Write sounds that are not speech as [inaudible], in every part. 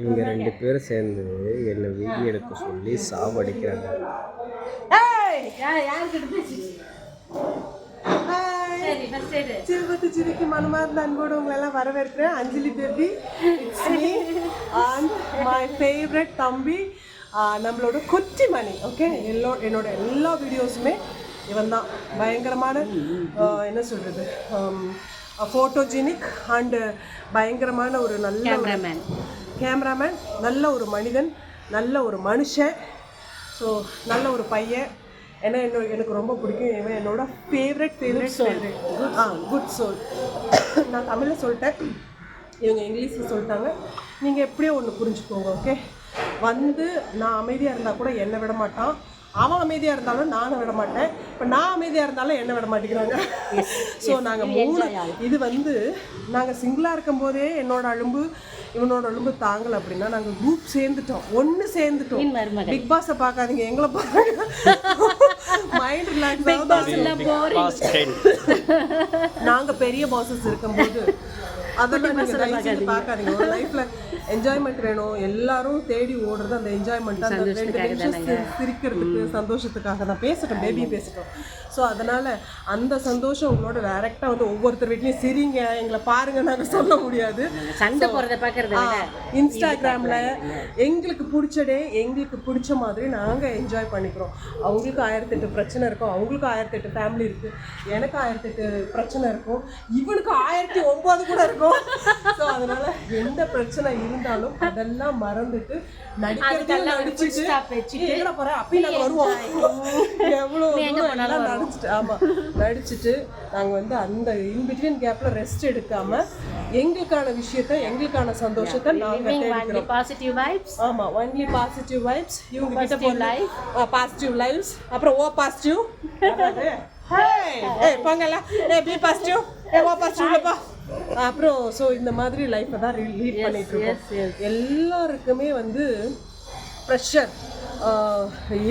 இவங்க ரெண்டு பேரும் சேர்ந்து என்னை வீடியோ எடுக்க சொல்லி சாவடிக்கிறாங்க. சிறுபத்து சிரிக்கு மனமார்ந்த அன்போடு உங்களை எல்லாம் வரவேற்கிறேன். Anjali baby and my favourite தம்பி நம்மளோட கொச்சி மணி ஓகே எல்லோ என்னோட எல்லா வீடியோஸுமே இவன் தான் பயங்கரமான என்ன சொல்கிறது ஃபோட்டோஜெனிக் அண்டு பயங்கரமான ஒரு நல்ல கேமராமேன் கேமராமேன் நல்ல ஒரு மனிதன் நல்ல ஒரு மனுஷன். ஸோ நல்ல ஒரு பையன். ஏன்னா என்ன எனக்கு ரொம்ப பிடிக்கும். இவன் என்னோட ஃபேவரட் ஃபேவரட் ஃபேவரட் ஆ குட் சோல் நான் தமிழில் சொல்லிட்டேன். இவங்க இங்கிலீஷில் சொல்லிட்டாங்க. நீங்கள் எப்படியோ ஒன்று புரிஞ்சுக்கோங்க ஓகே வந்து நான் அமைதியாக இருந்தால் கூட என்னை விட மாட்டான். அவன் அமைதியாக இருந்தாலும் நானும் விட மாட்டேன் இப்போ நான் அமைதியாக இருந்தாலும் என்னை விட மாட்டேங்கிறாங்க ஸோ நாங்கள் மூணு இது வந்து நாங்கள் சிங்கிளாக இருக்கும்போதே என்னோட அழும்பு இவனோட அழும்பு தாங்கலை அப்படின்னா நாங்கள் குரூப் சேர்ந்துட்டோம். ஒன்று சேர்ந்துட்டோம். பிக் பாஸை பார்க்காதீங்க எங்களை பாருங்க. மைண்ட் ரிலாக்ஸ் நாங்க பெரிய பாசஸ் இருக்கும்போது அதெல்லாம் பார்க்காதீங்க ஒரு என்ஜாய்மெண்ட் வேணும். எல்லாரும் தேடி ஓடுறது அந்த என்ஜாய்மெண்ட் அந்த ரெண்டு நிமிஷம் சிரிக்கிறதுக்கு சந்தோஷத்துக்காக தான். பேசட்டும் பேபி பேசட்டும். ஸோ அதனால அந்த சந்தோஷம் உங்களோட டைரக்டா வந்து ஒவ்வொருத்தர் வீட்லயும் சிரிங்க எங்களை பாருங்க நாங்க சொல்ல முடியாது. சண்டை இன்ஸ்டாகிராமில் எங்களுக்கு பிடிச்ச டே எங்களுக்கு பிடிச்ச மாதிரி நாங்கள் என்ஜாய் பண்ணிக்கிறோம். அவங்களுக்கு ஆயிரத்தெட்டு பிரச்சனை இருக்கும். அவங்களுக்கு ஆயிரத்தெட்டு ஃபேமிலி இருக்குது எனக்கு ஆயிரத்தெட்டு பிரச்சனை இருக்கும். இவனுக்கு ஆயிரத்தி ஒம்பது கூட இருக்கும். ஸோ அதனால எந்த பிரச்சனை இருந்தாலும் அதெல்லாம் மறந்துட்டு நடிக்கிறதெல்லாம் நடிச்சுட்டு எங்கடா போற? அப்பயும் நாங்கள் வருவோம். எவ்வளோ எல்லாம் நடிச்சுட்டு ஆமாம் நடிச்சுட்டு நாங்கள் வந்து அந்த இன்பிட்வீன் கேப்பில் ரெஸ்ட் எடுக்காம எங்களுக்கான விஷயத்த எங்களுக்கான சந்தோஷத்தை நாங்கள் ஒன்லி பாசிட்டிவ் வைப்ஸ் ஆமா ஒன்லி பாசிட்டிவ் வைப்ஸ் இவங்க கிட்ட போய் பாசிட்டிவ் லைவ்ஸ் அப்புறம் ஓ பாசிட்டிவ் [laughs] ஏய் போங்கல. ஏய் பி பாசிட்டிவ் ஏ ஓ பாசிட்டிவ்லப்பா அப்புறம் ஸோ இந்த மாதிரி லைஃப்பை தான் லீட் பண்ணிட்டு இருக்கோம். எல்லாருக்குமே வந்து ப்ரெஷர்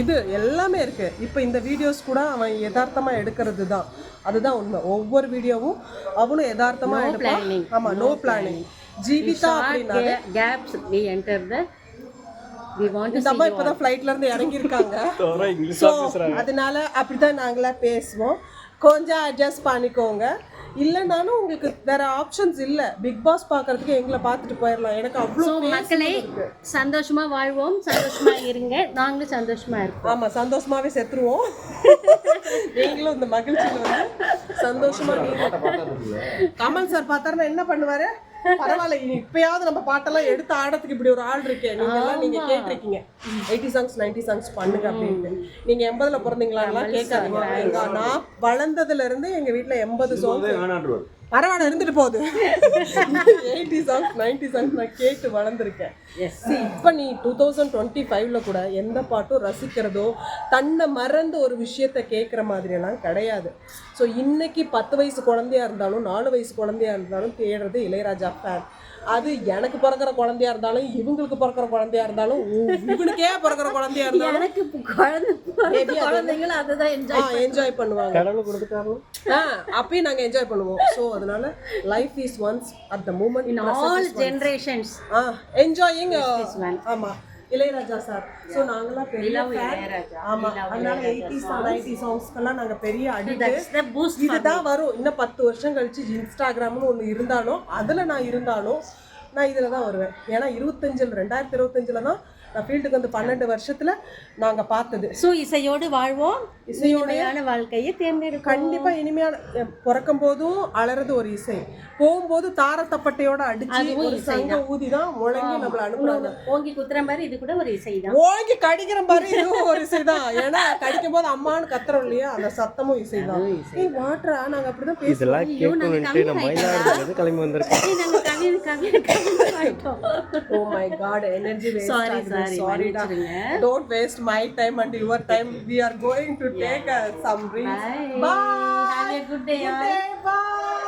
இது எல்லாமே இருக்கு. இப்போ இந்த வீடியோஸ் கூட அவன் யதார்த்தமா எடுக்கிறது தான் அதுதான் உண்மை. ஒவ்வொரு வீடியோவும் அவனும் யதார்த்தமா எடுப்பான். ஆமா நோ பிளானிங் ஜீவிதா அப்படின்னா gaps we enter the we want to இந்த அம்மா இப்பதான் ஃப்ளைட்ல இருந்து இறங்கி இருக்காங்க ஸோ அதனால அப்படிதான் நாங்களா பேசுவோம். கொஞ்சம் அட்ஜஸ்ட் பண்ணிக்கோங்க. இல்லைனாலும் உங்களுக்கு வேற ஆப்ஷன்ஸ் இல்ல. பிக் பாஸ் பார்க்கறதுக்கு எங்களை பார்த்துட்டு போயிடலாம் எனக்கு அவ்வளோ மக்களே சந்தோஷமா வாழ்வோம். சந்தோஷமா இருங்க. நாங்களும் சந்தோஷமா இருப்போம். ஆமா சந்தோஷமாவே செத்துருவோம். நீங்களும் இந்த மகிழ்ச்சியில வந்து சந்தோஷமா நீங்க கமல் சார் பார்த்தாருன்னா என்ன பண்ணுவாரு? பரவாயில்ல இனி இப்பயாவது நம்ம பாட்டெல்லாம் எடுத்து ஆடத்துக்கு இப்படி ஒரு ஆள் இருக்கே. நீங்க எல்லாம் நீங்க கேட்டிருக்கீங்க. எயிட்டி சாங்ஸ் நைன்டி சாங்ஸ் பண்ணுங்க அப்படின்னு. நீங்க எண்பதுல பிறந்தீங்களான்லாம் கேட்காதீங்க. நான் வளர்ந்ததுல இருந்து எங்க வீட்ல எண்பது சாங்ஸ் பரவாயில்ல இருந்துட்டு போகுது. எயிட்டி சாங்ஸ் நைன்டி சாங்ஸ் நான் கேட்டு வளர்ந்துருக்கேன். இப்ப நீ டூ தௌசண்ட் டுவெண்ட்டி ஃபைவ்ல கூட எந்த பாட்டும் ரசிக்கிறதோ தன்னை மறந்து ஒரு விஷயத்த கேட்குற மாதிரியெல்லாம் கிடையாது. ஸோ இன்னைக்கு பத்து வயசு குழந்தையா இருந்தாலும் நாலு வயசு குழந்தையா இருந்தாலும் தேடுறது இளையராஜா ஃபேன் அது எனக்கு பிறக்கிற குழந்தையா இருந்தாலும் இவங்களுக்கு பிறக்கிற குழந்தையா இருந்தாலும் இவனுக்கே பிறக்கிற குழந்தையா இருந்தாலும் எனக்கு இப்ப குழந்தை பிறந்த குழந்தைங்களும் அதுதான் என்ஜாய் என்ஜாய் பண்ணுவாங்க. ஆ அப்பயும் நாங்க என்ஜாய் பண்ணுவோம். ஸோ அதனால life is once at the moment in all generations ah enjoying one. Ilaiyaraaja sir. So நாங்களாம் பெரிய. ஆமா அதனால எயிட்டிஸ் நைன்டி சாங்ஸ்க்கெல்லாம் நாங்க பெரிய boost இதுதான் வரும். இன்னும் பத்து வருஷம் கழிச்சு இன்ஸ்டாகிராம்னு ஒன்று இருந்தாலும் அதில் நான் இருந்தாலும் நான் இதில் தான் வருவேன். ஏன்னா இருபத்தஞ்சில் ரெண்டாயிரத்தி இருபத்தஞ்சில் தான் நான் ஃபீல்டுக்கு வந்து பன்னெண்டு வருஷத்துல நாங்க பார்த்தது. சோ இசையோடு வாழ்வோம். இசையோடையான வாழ்க்கையை தேர்ந்தெடுக்கும் கண்டிப்பா இனிமையான பிறக்கும் போதும் அலறது ஒரு இசை. போகும்போது தார தப்பட்டையோட அடிச்சு ஒரு சங்க ஊதி தான் முழங்கி நம்மள அனுப்புறாங்க. ஓங்கி குத்துற மாதிரி இது கூட ஒரு இசைதான். ஓங்கி கடிக்கிற மாதிரி இதுவும் ஒரு இசைதான். ஏன்னா கடிக்கும் போது அம்மான்னு கத்துறோம் இல்லையா? அந்த சத்தமும் இசைதான். ஏய் வாட்ரா? நாங்க அப்படிதான் பேசுவோம் இதெல்லாம் கேட்கணுன்ட்டு நான் மயிலாடுதுறையிலேருந்து கிளம்பி ஆயிட்டோம் ஓ my god energy waste Sorry, ஆகுது. sorry da. Don't waste my time and your time. We are going to take uh, some drinks. Bye. Bye. Have a good day. Good day. Bye.